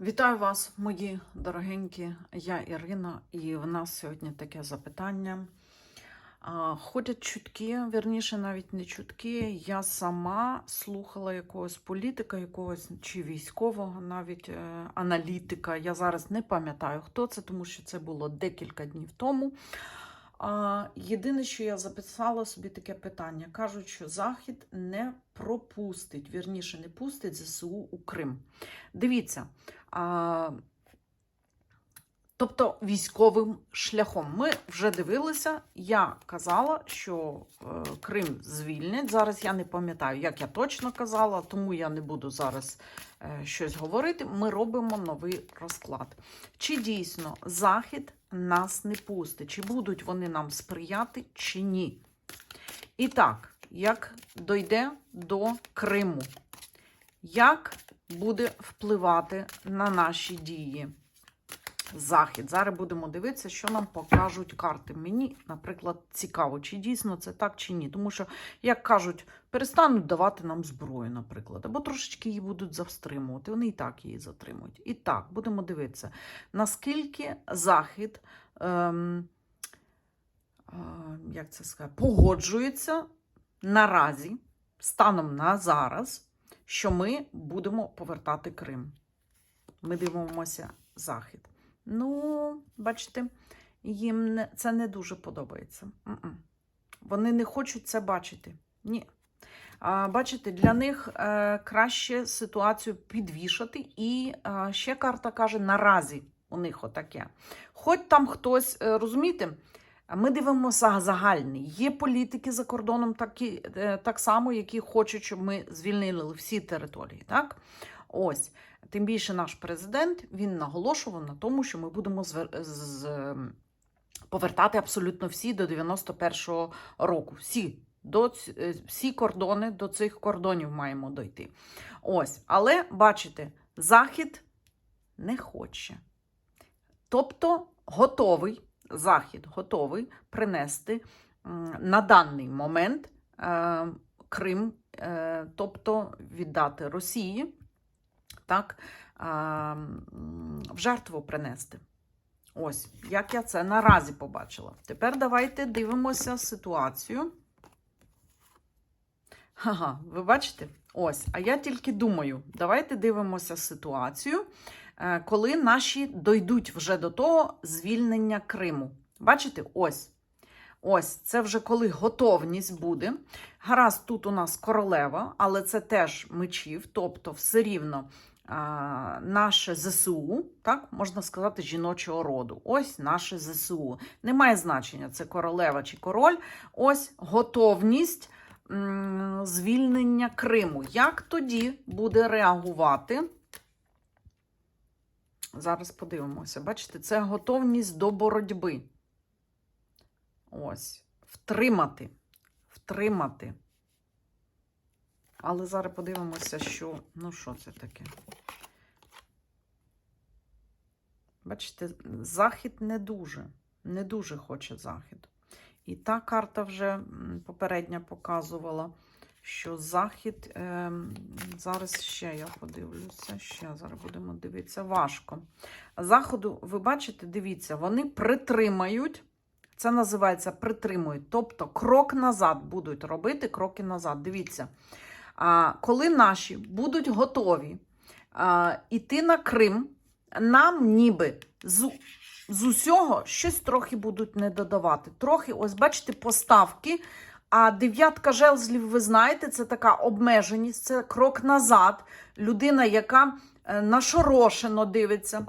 Вітаю вас, мої дорогенькі. Я Ірина, і в нас сьогодні таке запитання. Ходять чутки, вірніше, навіть не чутки. Я сама слухала якогось політика, якогось чи військового, навіть е, аналітика. Я зараз не пам'ятаю, хто це, тому що це було декілька днів тому. Єдине, що я записала собі таке питання. Кажуть, що Захід не пропустить, вірніше, не пустить ЗСУ у Крим. Дивіться. Тобто військовим шляхом. Ми вже дивилися, я казала, що е, Крим звільнять. Зараз я не пам'ятаю, як я точно казала, тому я не буду зараз е, щось говорити. Ми робимо новий розклад. Чи дійсно Захід нас не пустить? Чи будуть вони нам сприяти, чи ні? І так, як дойде до Криму, як буде впливати на наші дії Захід? Зараз будемо дивитися, що нам покажуть карти. Мені, наприклад, цікаво, чи дійсно це так, чи ні. Тому що, як кажуть, перестануть давати нам зброю, наприклад, або трошечки її будуть завстримувати. Вони і так її затримують. І так, будемо дивитися, наскільки Захід. Ем, е, як це сказати, погоджується наразі, станом на зараз, що ми будемо повертати Крим. Ми дивимося Захід. Ну, бачите, їм це не дуже подобається. Вони не хочуть це бачити. Ні. А, бачите, для них е, краще ситуацію підвішати. І е, ще карта каже, наразі у них отаке. Хоч там хтось, е, розумієте, ми дивимося загальний. Є політики за кордоном такі, е, так само, які хочуть, щоб ми звільнили всі території. Так? Ось. Тим більше наш президент він наголошував на тому, що ми будемо звер- з- ем, повертати абсолютно всі до 91-го року. Всі. До, е, всі кордони до цих кордонів маємо дойти. Ось. Але бачите, Захід не хоче. Тобто готовий, Захід готовий принести на даний момент е, Крим, е, тобто віддати Росії, так, е, в жертву принести. Ось, як я це наразі побачила. Тепер давайте дивимося ситуацію. Ага, ви бачите? Ось, а я тільки думаю, давайте дивимося ситуацію, коли наші дойдуть вже до того звільнення Криму. Бачите, ось. Ось, це вже коли готовність буде. Гаразд, тут у нас королева, але це теж мечів, тобто все рівно а, наше ЗСУ, так, можна сказати, жіночого роду. Ось наше ЗСУ. Немає значення, це королева чи король. Ось готовність м, звільнення Криму. Як тоді буде реагувати? Зараз подивимося. Бачите, це готовність до боротьби. Ось. Втримати. Втримати. Але зараз подивимося, що. Ну, що це таке? Бачите, Захід не дуже. Не дуже хоче Захід. І та карта вже попередня показувала, що Захід. Е, зараз ще я подивлюся, ще зараз будемо дивитися. Важко. Заходу, ви бачите, дивіться, вони притримають. Це називається притримують. Тобто крок назад будуть робити, кроки назад. Дивіться. А, коли наші будуть готові а, іти на Крим, нам ніби з, з усього щось трохи будуть не додавати. Трохи, ось бачите, поставки. А дев'ятка жезлів, ви знаєте, це така обмеженість, це крок назад. Людина, яка е, нашорошено дивиться.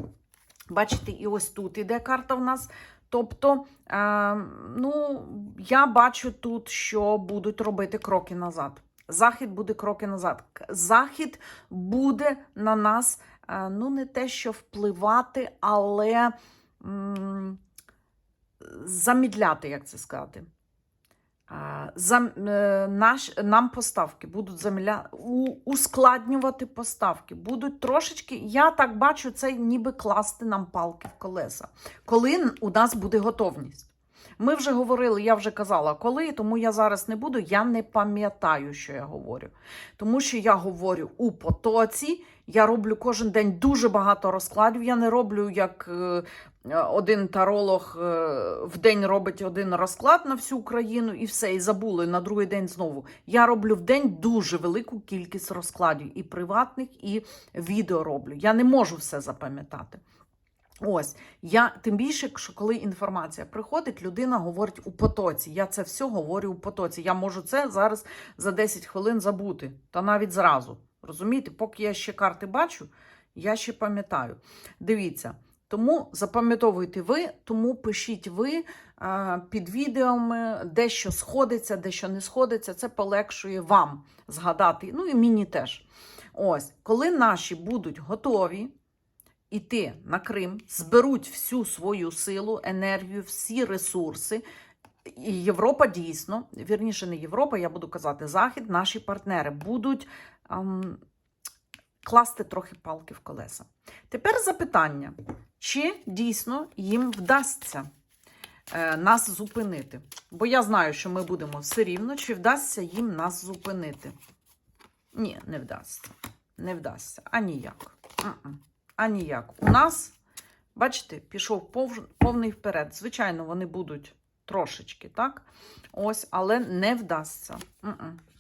Бачите, і ось тут іде карта в нас. Тобто, е, ну, я бачу тут, що будуть робити кроки назад. Захід буде кроки назад. Захід буде на нас, е, ну, не те, що впливати, але м, замідляти, як це сказати. Зам, е, наш, нам поставки будуть заміля... у, ускладнювати поставки. Будуть трошечки, я так бачу, це ніби класти нам палки в колеса, коли у нас буде готовність. Ми вже говорили, я вже казала, коли, тому я зараз не буду. Я не пам'ятаю, що я говорю. Тому що я говорю у потоці. Я роблю кожен день дуже багато розкладів. Я не роблю як е, один таролог е, в день робить один розклад на всю Україну і все, і забули на другий день знову. Я роблю в день дуже велику кількість розкладів і приватних, і відео роблю. Я не можу все запам'ятати. Ось я тим більше, що коли інформація приходить, людина говорить у потоці. Я це все говорю у потоці. Я можу це зараз за 10 хвилин забути, та навіть зразу. Розумієте, поки я ще карти бачу, я ще пам'ятаю. Дивіться, тому запам'ятовуйте ви, тому пишіть ви під відеоми, де що сходиться, де що не сходиться. Це полегшує вам згадати. Ну і мені теж. Ось, коли наші будуть готові іти на Крим, зберуть всю свою силу, енергію, всі ресурси. І Європа дійсно, вірніше, не Європа, я буду казати Захід, наші партнери будуть ем, класти трохи палки в колеса. Тепер запитання: чи дійсно їм вдасться е, нас зупинити? Бо я знаю, що ми будемо все рівно, чи вдасться їм нас зупинити? Ні, не вдасться. Не вдасться. А ніяк. А ніяк. У нас, бачите, пішов пов- повний вперед. Звичайно, вони будуть трошечки, так? Ось, але не вдасться.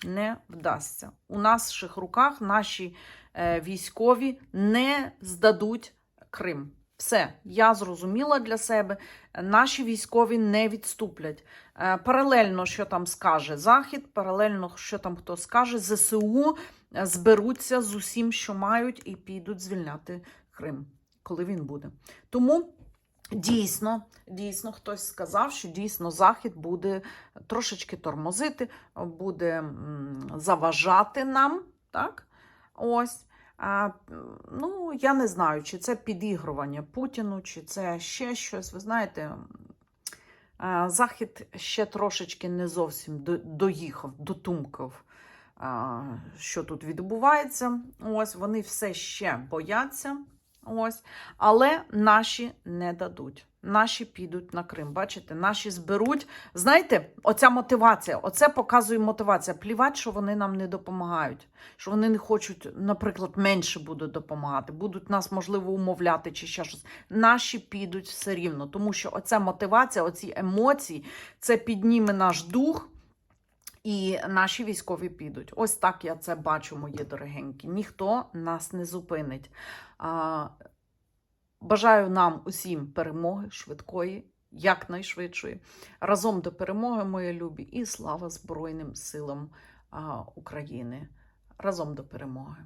Не вдасться. У наших руках наші е, військові не здадуть Крим. Все, я зрозуміла для себе. Наші військові не відступлять. Е, Паралельно, що там скаже Захід, паралельно, що там хто скаже, ЗСУ е, зберуться з усім, що мають, і підуть звільняти Крим, коли він буде. Тому дійсно, дійсно, хтось сказав, що дійсно Захід буде трошечки тормозити, буде заважати нам, так? Ось. Ну, я не знаю, чи це підігрування Путіну, чи це ще щось. Ви знаєте, Захід ще трошечки не зовсім доїхав, дотумкав, що тут відбувається. Ось вони все ще бояться. Ось, але наші не дадуть. Наші підуть на Крим. Бачите, наші зберуть. Знаєте, оця мотивація, оце показує мотивація. Плівать, що вони нам не допомагають, що вони не хочуть, наприклад, менше будуть допомагати, будуть нас, можливо, умовляти чи ще щось. Наші підуть все рівно, тому що оця мотивація, оці емоції, це підніме наш дух. І наші військові підуть. Ось так я це бачу, мої дорогенькі. Ніхто нас не зупинить. Бажаю нам усім перемоги швидкої, якнайшвидшої. Разом до перемоги, мої любі, і слава Збройним силам України. Разом до перемоги.